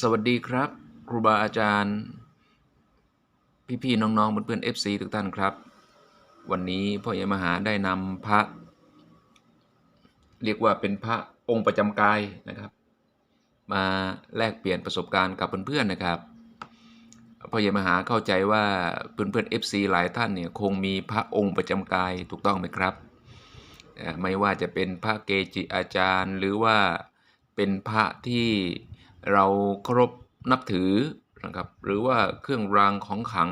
สวัสดีครับ ครูบาอาจารย์ พี่ๆน้องๆเพื่อนๆ FC ทุกท่านครับ วันนี้พ่อใหญ่มหาได้นำพระ เรียกว่าเป็นพระองค์ประจำกายนะครับ มาแลกเปลี่ยนประสบการณ์กับเพื่อนๆนะครับพ่อใหญ่มหาเข้าใจว่าเพื่อนๆ FC หลายท่านเนี่ยคงมีพระองค์ประจำกายถูกต้องไหมครับ ไม่ว่าจะเป็นพระเกจิอาจารย์ หรือว่าเป็นพระที่ เราเคารพนับถือนะครับหรือว่าเครื่องรางของขัง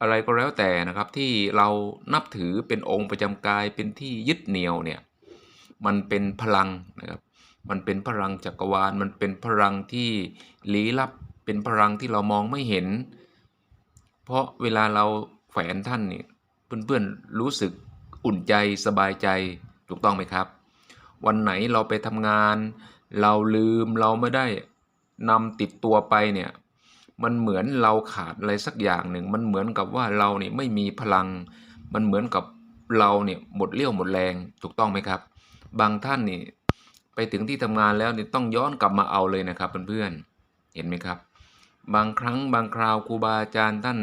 อะไรก็แล้วแต่นะครับที่เรานับถือเป็นองค์ประจำกายเป็นที่ยึดเหนี่ยวเนี่ยมันเป็นพลังนะครับมันเป็นพลังจักรวาล มันเป็นพลังที่ลี้ลับเป็นพลังที่เรามองไม่เห็น เพราะเวลาเราแฝนท่านเนี่ยเพื่อนๆรู้สึกอุ่นใจสบายใจถูกต้องไหมครับ วันไหนเราไปทำงาน เราลืมเราไม่ได้นำติดตัวไปเนี่ยมันเหมือนเราขาดอะไรสักอย่างหนึ่ง มันเหมือนกับว่าเราเนี่ยไม่มีพลัง มันเหมือนกับเราเนี่ยหมดเรี่ยวหมดแรงถูกต้องไหมครับ บางท่านนี่ไปถึงที่ทำงานแล้วนี่ต้องย้อนกลับมาเอาเลยนะครับเพื่อนๆเห็นไหมครับ บางครั้งบางคราวครูบาอาจารย์ท่าน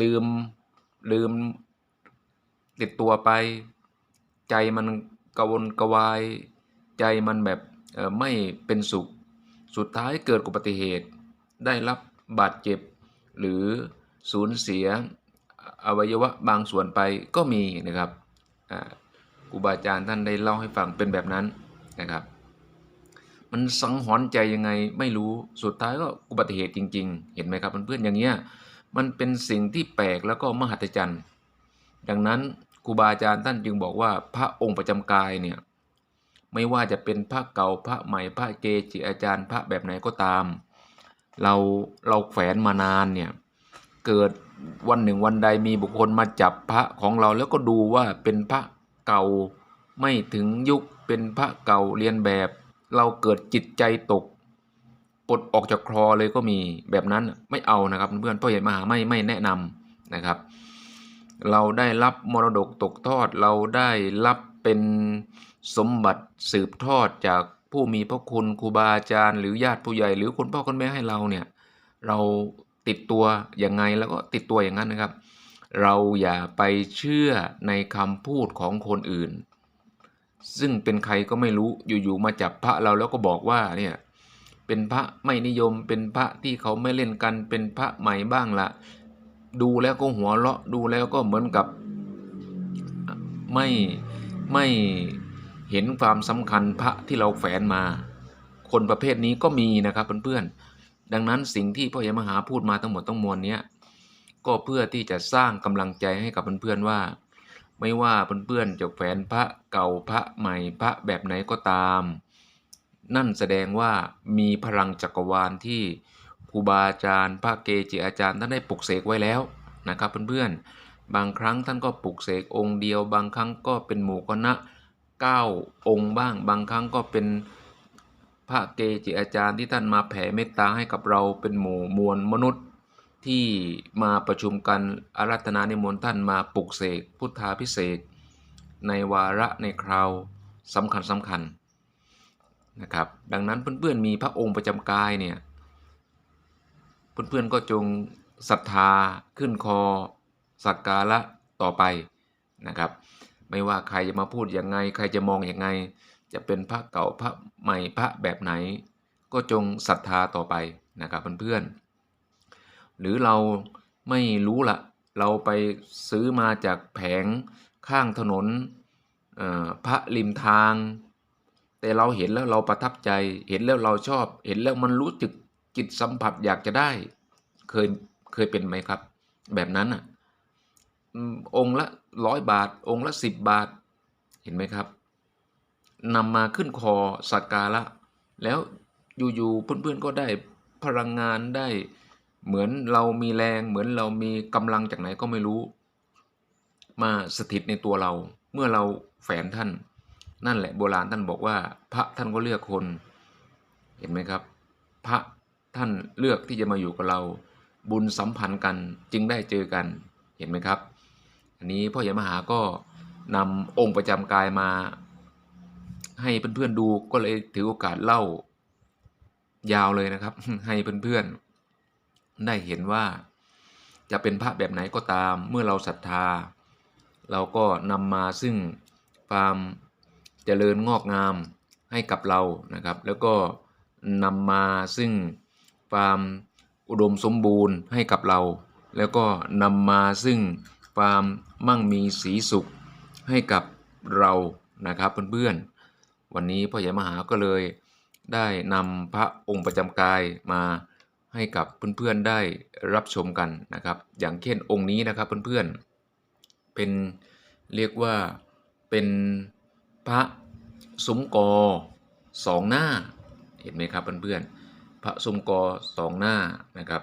ลืมลืมติดตัวไป ใจมันกระวนกระวาย ใจมันแบบไม่เป็นสุข สุดท้ายเกิดอุบัติเหตุ ได้รับบาดเจ็บ หรือสูญเสียอวัยวะบางส่วนไปก็มีนะครับครูบาอาจารย์ท่านได้เล่าให้ฟังเป็นแบบนั้นนะครับ มันสังหรณ์ใจยังไงไม่รู้สุดท้ายก็อุบัติเหตุจริง ๆ เห็นไหมครับเพื่อนๆอย่างเงี้ยมันเป็นสิ่งที่แปลกแล้วก็มหัศจรรย์ ดังนั้นครูบาอาจารย์ท่านจึงบอกว่าพระองค์ประจำกายเนี่ย ไม่ว่าจะเป็นพระเก่าพระใหม่พระเกจิอาจารย์พระแบบไหนก็ตาม เราเราแฝนมานานเนี่ยเกิดวันหนึ่งวันใดมีบุคคลมาจับพระของเราแล้วก็ดูว่าเป็นพระเก่าไม่ถึงยุคเป็นพระเก่าเรียนแบบ เราเกิดจิตใจตกปลดออกจากคลอเลยก็มีแบบนั้นไม่เอานะครับเพื่อนพ่อใหญ่มหาไม่ไม่แนะนำนะครับ เราได้รับมรดกตกทอดเราได้รับเป็น สมบัติสืบทอดจากผู้มีพระคุณครูบาอาจารย์หรือญาติผู้ใหญ่ หรือคุณพ่อคุณแม่ให้เราเนี่ยเราติดตัวยังไงแล้วก็ติดตัวอย่างนั้นนะครับ เราอย่าไปเชื่อในคำพูดของคนอื่น ซึ่งเป็นใครก็ไม่รู้อยู่ๆมาจับพระเราแล้วก็บอกว่าเนี่ยเป็นพระไม่นิยมเป็นพระที่เขาไม่เล่นกันเป็นพระใหม่บ้างละดูแล้วก็หัวเราะดูแล้วก็เหมือนกับไม่ไม่ เห็นความสำคัญพระที่เราแฝนมา คนประเภทนี้ก็มีนะครับเพื่อนๆ ดังนั้นสิ่งที่พ่อใหญ่มหาพูดมาทั้งหมดทั้งมวลเนี้ยก็เพื่อที่จะสร้างกำลังใจให้กับเพื่อนๆว่า ไม่ว่าเพื่อนๆจะแฝนพระเก่าพระใหม่พระแบบไหนก็ตาม นั่นแสดงว่ามีพลังจักรวาลที่ครูบาอาจารย์ พระเกจิอาจารย์ท่านได้ปลุกเสกไว้แล้วนะครับเพื่อนๆบางครั้งท่านก็ปลุกเสกองค์เดียว บางครั้งก็เป็นหมู่คณนะ 9 องค์บ้าง บางครั้งก็เป็นพระเกจิอาจารย์ที่ท่านมาแผ่เมตตาให้กับเราเป็นหมู่มวลมนุษย์ที่มาประชุมกันอารัธนานิมนต์ท่านมาปลุกเสกพุทธาพิเศษ ในวาระในคราวสำคัญสำคัญนะครับดังนั้นเพื่อนๆมีพระองค์ประจำกายเนี่ยเพื่อนๆก็จงศรัทธาขึ้นคอสักการะต่อไปนะครับ ไม่ว่าใครจะมาพูดยังไง ใครจะมองยังไง จะเป็นพระเก่าพระใหม่พระแบบไหน ก็จงศรัทธาต่อไปนะครับเพื่อนๆหรือเราไม่รู้ละเราไปซื้อมาจากแผงข้างถนนพระริมทาง แต่เราเห็นแล้วเราประทับใจ เห็นแล้วเราชอบ เห็นแล้วมันรู้จึกจิตสัมผัสอยากจะได้ เคยเคยเป็นไหมครับ แบบนั้นอะองค์ละร้อยบาท องค์ละสิบบาท เห็นไหมครับนำมาขึ้นคอสักการะ แล้วอยู่ๆเพื่อนๆก็ได้พลังงานได้เหมือนเรามีแรง เหมือนเรามีกำลังจากไหนก็ไม่รู้ มาสถิตในตัวเราเมื่อเราแฝนท่าน นั่นแหละโบราณท่านบอกว่า พระท่านก็เลือกคน เห็นไหมครับ พระท่านเลือกที่จะมาอยู่กับเรา บุญสัมพันธ์กันจึงได้เจอกันเห็นไหมครับ อันนี้พ่อใหญ่มหาก็นำองค์ประจำกายมา ให้เพื่อนๆดูก็เลยถือโอกาสเล่ายาวเลยนะครับ ให้เพื่อนๆได้เห็นว่าจะเป็นพระแบบไหนก็ตามเมื่อเราศรัทธา เราก็นำมาซึ่งความเจริญงอกงามให้กับเรานะครับ แล้วก็นำมาซึ่งความอุดมสมบูรณ์ให้กับเรา แล้วก็นำมาซึ่ง ความมั่งมีสีสุขให้กับเรานะครับเพื่อนๆ วันนี้พ่อใหญ่มหาก็เลยได้นำพระองค์ประจำกายมาให้กับเพื่อนๆได้รับชมกันนะครับ อย่างเช่นองค์นี้นะครับเพื่อนๆ เป็นเรียกว่าเป็นพระซุ้มกอสองหน้า เห็นไหมครับเพื่อนๆ พระซุ้มกอสองหน้านะครับ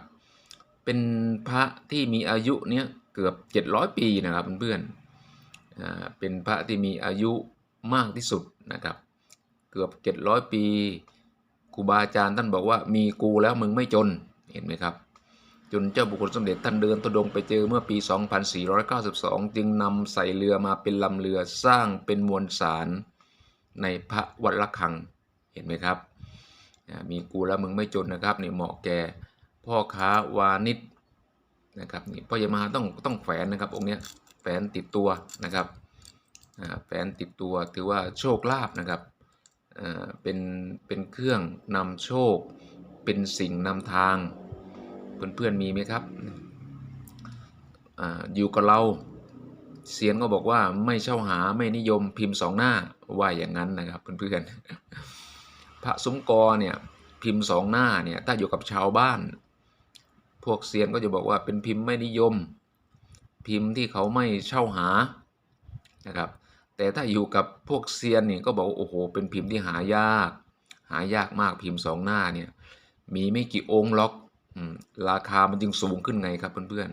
เป็นพระที่มีอายุเนี้ย เกือบ 700 ปีนะครับเพื่อนๆเป็นพระที่มีอายุมากที่สุดนะครับเกือบ 700 ปีครูบาอาจารย์ท่านบอกว่ามีกูแล้วมึงไม่จนเห็นไหมครับ จนเจ้าบุคคลสมเด็จท่านเดินตุดงไปเจอเมื่อปี 2492 จึงนำใส่เรือมาเป็นลำเรือสร้างเป็นมวลสารในพระวัดระฆังเห็นไหมครับ มีกูแล้วมึงไม่จนนะครับนี่เหมาะแก่พ่อค้าวานิช นะครับนี่พ่อใหญ่มาต้องต้องแฝนนะครับองค์เนี้ยแฝนติดตัวนะครับแฝนติดตัวถือว่าโชคลาภนะครับเป็นเป็นเครื่องนำโชค เป็นสิ่งนำทาง เพื่อนๆมีไหมครับออยู่กับเราเสียนก็บอกว่าไม่เช่าหาไม่นิยมพิมพ์สองหน้าว่าอย่างนั้นนะครับเพื่อนๆพระซุ้มกอเนี่ยพิมพ์สองหน้าเนี่ยถ้าอยู่กับชาวบ้าน พวกเซียนก็จะบอกว่าเป็นพิมพ์ไม่นิยม พิมพ์ที่เขาไม่เช่าหานะครับแต่ถ้าอยู่กับพวกเซียนเนี่ยก็บอกโอ้โหเป็นพิมพ์ที่หายาก หายากมากพิมพ์สองหน้าเนี่ยมีไม่กี่องค์ล็อกราคามันจึงสูงขึ้นไงครับเพื่อน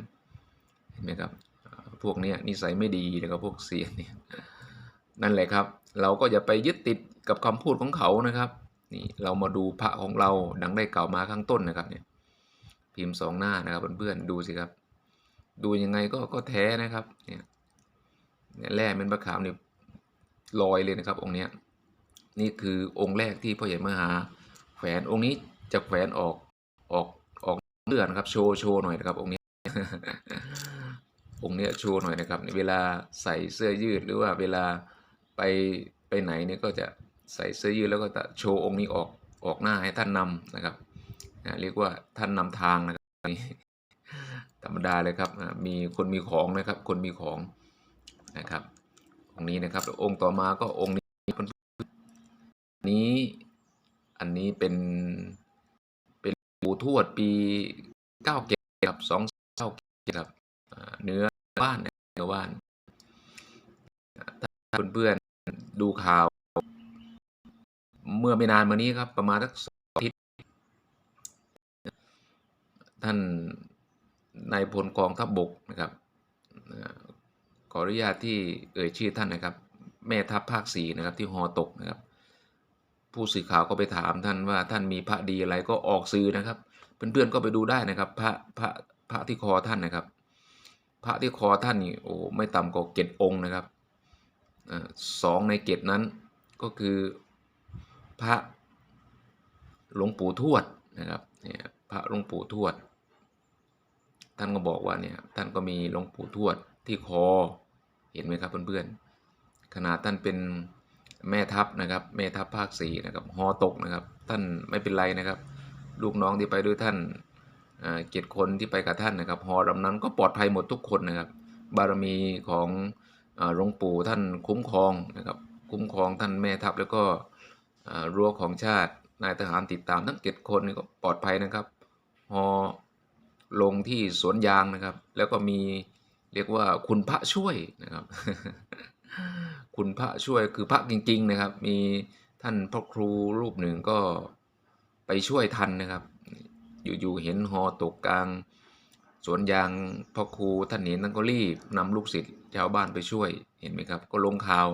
ๆเห็นไหมครับพวกนี้นิสัยไม่ดีนะครับพวกเซียนเนี่ยนั่นแหละครับ เราก็อย่าไปยึดติดกับคำพูดของเขานะครับนี่เรามาดูพระของเราดังได้กล่าวมาข้างต้นนะครับเนี่ย พิมพ์สองหน้านะครับเพื่อนๆดูสิครับ ดูยังไงก็ก็แท้นะครับเนี่ยเนี่ยแร่เม็ดมะขามเนี่ยลอยเลยนะครับ องค์เนี้ยนี่คือองค์แรกที่พ่อใหญ่มหาแขวนองค์นี้จะแขวนออกออกออกเลือดนะครับ โชว์โชว์หน่อยนะครับ องค์นี้องค์นี้โชว์หน่อยนะครับเวลาใส่เสื้อยืดหรือว่าเวลาไปไปไหนเนี่ยก็จะใส่เสื้อยืดแล้วก็จะโชว์องค์นี้ออกออกหน้าให้ท่านนำนะครับ อ่าเรียกว่าท่านนำทางนะครับนี่ธรรมดาเลยครับมีคนมีของนะครับ คนมีของนะครับองค์นี้นะครับองค์ต่อมาก็องค์นี้นี้อันนี้เป็นเป็นปู่ทวดปีเก้าเกครับสองเก้าเครับเนื้อว่านเนื้อว่านถ้าเพื่อนๆดูข่าว เมื่อไม่นานมานี้ครับประมาณสักสองอาทิตย์ ท่านนายพลกองทัพบบกนะครับขออนุญาตที่เอ่ยชื่อท่านนะครับ แม่ทัพภาคสี่นะครับที่ฮอตกนะครับ ผู้สื่อข่าวก็ไปถามท่านว่าท่านมีพระดีอะไรก็ออกสื่อนะครับ เพื่อนๆก็ไปดูได้นะครับ พระพระพระที่คอท่านนะครับ พระที่คอท่านนี่โอ้ไม่ต่ำกว่าเกตองค์นะครับสองในเกตนั้นก็คือพระหลวงปู่ทวดนะครับเนี่ยพระหลวงปู่ทวด ท่านก็บอกว่าเนี่ยท่านก็มีหลวงปู่ทวดที่คอเห็นไหมครับเพื่อนๆขนาดท่านเป็นแม่ทัพนะครับแม่ทัพภาคสี่นะครับฮอตกนะครับ ท่านไม่เป็นไรนะครับ ลูกน้องที่ไปด้วยท่านอ่าเจ็ดคนที่ไปกับท่านนะครับฮอลำนั้นก็ปลอดภัยหมดทุกคนนะครับ บารมีของหลวงปู่ท่านคุ้มครองนะครับ คุ้มครองท่านแม่ทัพแล้วก็รั้วของชาตินายทหารติดตามทั้งเจ็ดคนนี่ก็ปลอดภัยนะครับฮอ ลงที่สวนยางนะครับ แล้วก็มีเรียกว่าคุณพระช่วยนะครับ คุณพระช่วยคือพระจริง ๆ นะครับ มีท่านพระครูรูปหนึ่งก็ไปช่วยทันนะครับ อยู่ๆเห็นฮอตกกลางสวนยางพระครูท่านเห็นท่านก็รีบนำลูกศิษย์ชาวบ้านไปช่วยเห็นไหมครับ ก็ลงข่าว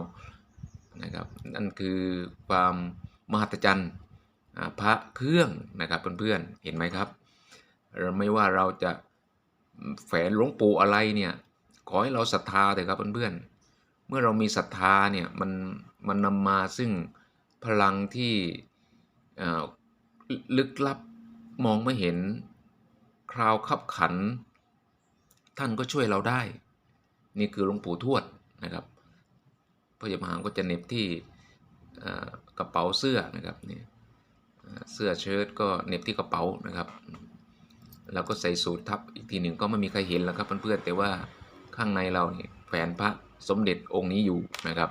นะครับ นั่นคือความมหัศจรรย์พระเครื่องนะครับเพื่อนๆเห็นไหมครับ ไม่ว่าเราจะแฝนหลวงปู่อะไรเนี่ยขอให้เราศรัทธาเถอะครับเพื่อนๆเมื่อเรามีศรัทธาเนี่ยมันมันนำมาซึ่งพลังที่ลึกลับมองไม่เห็นคราวขับขัน ท่านก็ช่วยเราได้ นี่คือหลวงปู่ทวดนะครับพระยามหาก็จะเน็บที่กระเป๋าเสื้อนะครับนี่เสื้อเชิ้ตก็เน็บที่กระเป๋านะครับ แล้วก็ใส่สูททับอีกทีหนึ่งก็ไม่มีใครเห็นแล้วครับเพื่อนๆแต่ว่าข้างในเราเนี่ยแขวนพระสมเด็จองค์นี้อยู่นะครับ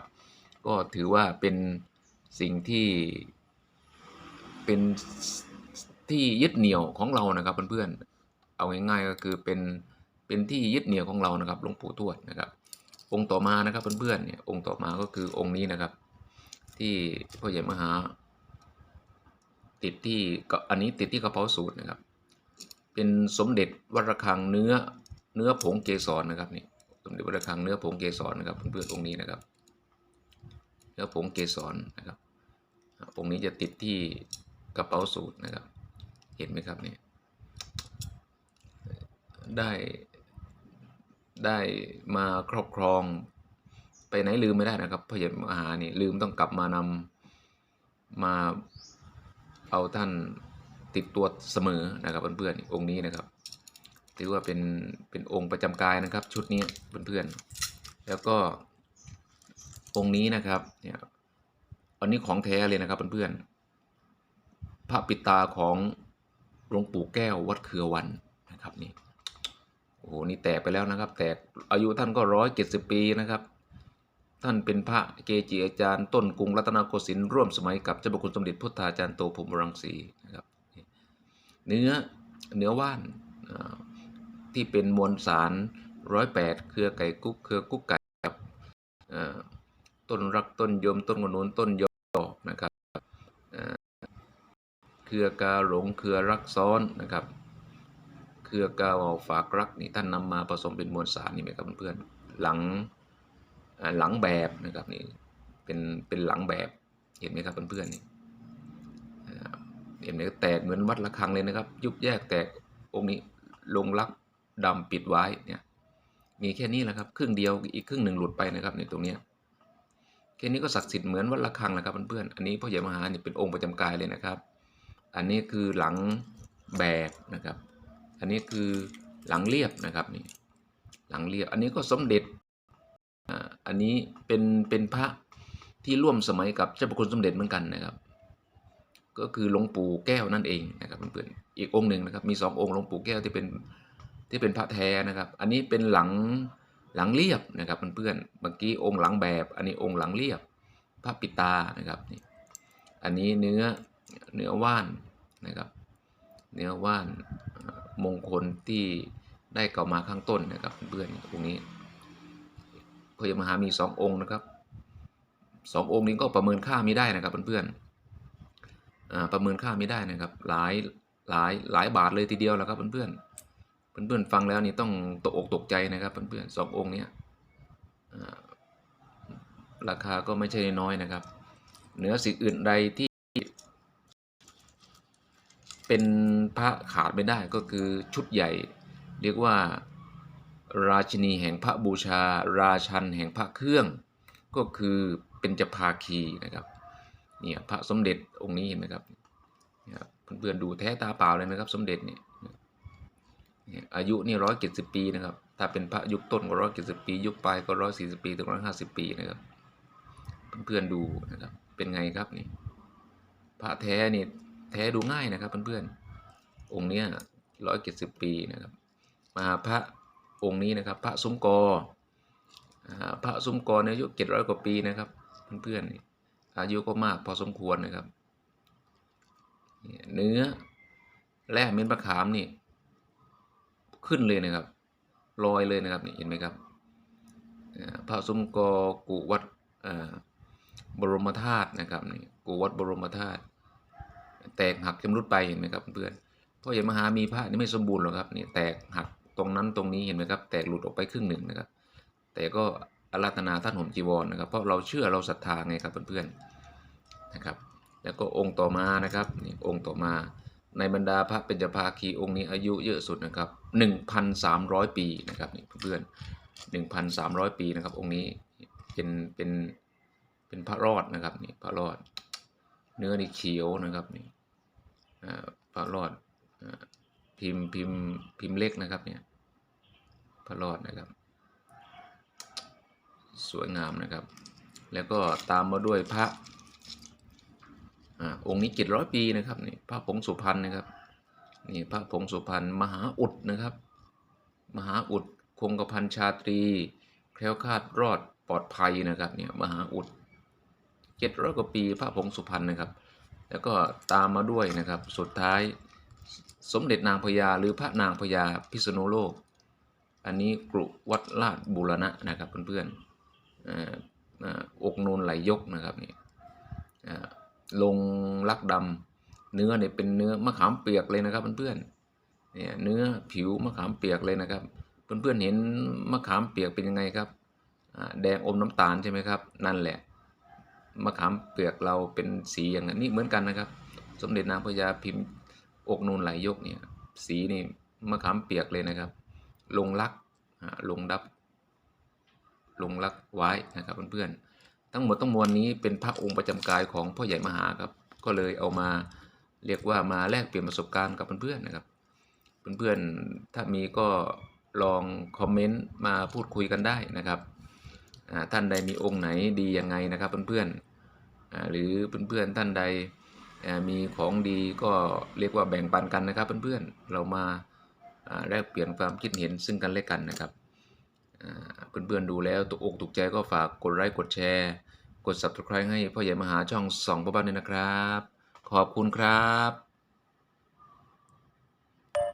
ก็ถือว่าเป็นสิ่งที่เป็นที่ยึดเหนี่ยวของเรานะครับเพื่อนๆเอาง่ายๆก็คือเป็นเป็นที่ยึดเหนี่ยวของเรานะครับหลวงปู่ทวดนะครับ องค์ต่อมานะครับเพื่อนๆเนี่ยองค์ต่อมาก็คือองค์นี้นะครับ ที่พ่อใหญ่มหา ติดที่ก็อันนี้ติดที่กระเป๋าสูตรนะครับ เป็นสมเด็จวัดระฆังเนื้อเนื้อผงเกสรนะครับนี่สมเด็จวัดระฆังเนื้อผงเกสรนะครับเพื่อนๆองค์นี้นะครับ เนื้อผงเกสรนะครับองค์นี้จะติดที่กระเป๋าสูตรนะครับ เห็นไหมครับเนี่ยได้ได้มาครอบครองไปไหนลืมไม่ได้นะครับพระเยมมหานี่ลืมต้องกลับมานำมาเอาท่าน ติดตัวเสมอนะครับเพื่อนๆองค์นี้นะครับ ถือว่าเป็นเป็นองค์ประจำกายนะครับ ชุดนี้เพื่อนๆแล้วก็องค์นี้นะครับเนี่ยอันนี้ของแท้เลยนะครับเพื่อนๆพระปิดตาของหลวงปู่แก้ววัดเครือวันนะครับนี่โอ้โหนี่แตกไปแล้วนะครับ แตกอายุท่านก็ร้อยเจ็ดสิบปีนะครับ ท่านเป็นพระเกจิอาจารย์ต้นกรุงรัตนโกสินทร์ร่วมสมัยกับเจ้าพระคุณสมเด็จพุทธาจารย์โตพรหมรังสีนะครับ เนื้อเนื้อว่านที่เป็นมวลสารร้อยแปดเครือไก่กุ๊กเครือกุ๊กไก่ครับต้นรักต้นยมต้นกระนุนต้นยอนะครับเครือกาหลงเครือรักซ้อนนะครับ เครือกาวฝากรักนี่ท่านนำมาผสมเป็นมวลสารนี่ไหมครับเพื่อนๆหลังหลังแบบนะครับนี่เป็นเป็นหลังแบบเห็นไหมครับเพื่อนๆนี่ เห็นไหมแตกเหมือนวัดระฆังเลยนะครับ ยุบแยกแตกองค์นี้ลงลักดำปิดไว้เนี่ยมีแค่นี้แหละครับครึ่งเดียวอีกครึ่งหนึ่งหลุดไปนะครับในตรงนี้แค่นี้ก็ศักดิ์สิทธิ์เหมือนวัดระฆังแหละครับเพื่อนๆอันนี้พ่อใหญ่มหาเนี่ยเป็นองค์ประจำกายเลยนะครับ อันนี้คือหลังแบกนะครับ อันนี้คือหลังเรียบนะครับนี่หลังเรียบ อันนี้ก็สมเด็จอันนี้เป็นเป็นพระที่ร่วมสมัยกับเจ้าพระคุณสมเด็จเหมือนกันนะครับ ก็คือหลวงปู่แก้วนั่นเองนะครับเพื่อนๆอีกองค์หนึ่งนะครับมีสององค์หลวงปู่แก้วที่เป็นที่เป็นพระแท้นะครับ อันนี้เป็นหลังหลังเรียบนะครับเพื่อนๆเมื่อกี้องค์หลังแบบ อันนี้องค์หลังเรียบพระปิตานะครับนี่อันนี้เนื้อเนื้อว่านนะครับ เนื้อว่านมงคลที่ได้เก่ามาข้างต้นนะครับเพื่อนๆตรงนี้พระยมหามีสององค์นะครับสององค์นี้ก็ประเมินค่าไม่ได้นะครับเพื่อนๆ ประเมินค่าไม่ได้นะครับ หลายหลายหลายบาทเลยทีเดียวแล้วครับเพื่อนๆเพื่อนๆฟังแล้วนี่ต้องตกอกตกใจนะครับเพื่อนๆสององค์นี้ราคาก็ไม่ใช่น้อยนะครับ เหนือสิ่งอื่นใดที่เป็นพระขาดไม่ได้ก็คือชุดใหญ่ เรียกว่าราชินีแห่งพระบูชา ราชันแห่งพระเครื่อง ก็คือเป็นจภาคีนะครับ นี่ยพระสมเด็จองค์นี้เห็นไหมครับเพื่อนๆดูแท้ตาเปล่าเลยนะครับ สมเด็จเนี่ยอายุนี่ร้อยเจ็ดสิบปีนะครับ ถ้าเป็นพระยุคต้นก็ร้อยเจ็ดสิบปี ยุคปลายก็ร้อยสี่สิบปีถึงร้อยห้าสิบปีนะครับ เพื่อนๆดูนะครับ เป็นไงครับนี่ พระแท้นี่แท้ดูง่ายนะครับเพื่อนๆ องค์เนี้ยร้อยเจ็ดสิบปีนะครับ มาพระองค์นี้นะครับ พระซุ้มกอพระซุ้มกอเนี่ยอายุเจ็ดร้อยกว่าปีนะครับ เพื่อนๆนี่ อายุก็มากพอสมควรนะครับ เนื้อแร่เม็ดมะขามนี่ ขึ้นเลยนะครับลอยเลยนะครับนี่เห็นไหมครับพระสมกอกุวัดบรมธาตุนะครับนี่กุวัดบรมธาตุแตกหักชำรุดไปเห็นไหมครับเพื่อนเพราะอย่างมหามีพระนี่ไม่สมบูรณ์หรอกครับนี่แตกหักตรงนั้นตรงนี้เห็นไหมครับ แตกหลุดออกไปครึ่งหนึ่งนะครับ แต่ก็ อาราธนาท่านห่มจีวรนะครับ เพราะเราเชื่อเราศรัทธาไงครับเพื่อนๆนะครับ แล้วก็องค์ต่อมานะครับนี่องค์ต่อมาในบรรดาพระเป็นจภาคีองค์นี้อายุเยอะสุดนะครับ 1,300 ปีนะครับนี่เพื่อนๆ1,300 ปีนะครับ องค์นี้เป็นเป็นเป็นพระรอดนะครับนี่พระรอด เนื้อนี่เขียวนะครับนี่พระรอดพิมพ์พิมพ์พิมพ์เล็กนะครับเนี่ยพระรอดนะครับ สวยงามนะครับ แล้วก็ตามมาด้วยพระอ่าองค์นี้เจ็ดร้อยปีนะครับนี่พระผงสุพรรณนะครับนี่พระผงสุพรรณมหาอุดนะครับ มหาอุดคงกระพันชาตรี แคล้วคาดรอดปลอดภัยนะครับเนี่ยมหาอุดเจ็ดร้อยกว่าปีพระผงสุพรรณนะครับ แล้วก็ตามมาด้วยนะครับสุดท้ายสมเด็จนางพญาหรือพระนางพญาพิษณุโลก อันนี้กรุวัดลาดบูรณะนะครับเพื่อนๆ อกนูนไหลยกนะครับนี่ลงลักดำเนื้อเนี่ยเป็นเนื้อมะขามเปียกเลยนะครับเพื่อนๆเนี่ยเนื้อผิวมะขามเปียกเลยนะครับ เพื่อนๆเห็นมะขามเปียกเป็นยังไงครับแดงอมน้ำตาลใช่ไหมครับ นั่นแหละมะขามเปียกเราเป็นสีอย่างนั้นนี่เหมือนกันนะครับ สมเด็จนางพญาพิมพ์อกนูนไหลยกเนี่ยสีนี่มะขามเปียกเลยนะครับ ลงลักลงดับ ลงลักไว้นะครับเพื่อนๆทั้งหมดทั้งมวลนี้เป็นพระองค์ประจำกายของพ่อใหญ่มหาครับ ก็เลยเอามาเรียกว่ามาแลกเปลี่ยนประสบการณ์กับเพื่อนๆนะครับ เพื่อนๆถ้ามีก็ลองคอมเมนต์มาพูดคุยกันได้นะครับท่านใดมีองค์ไหนดียังไงนะครับเพื่อนๆอ่าหรือเพื่อนๆท่านใดมีของดีก็เรียกว่าแบ่งปันกันนะครับเพื่อนๆเรามาแลกเปลี่ยนความคิดเห็นซึ่งกันและกันนะครับ เพื่อนๆดูแล้วตกอกตกใจก็ฝากกดไลค์กดแชร์ กด subscribe ให้พ่อใหญ่มหาช่องสองพ่อบ้านด้วยนะครับ ขอบคุณครับ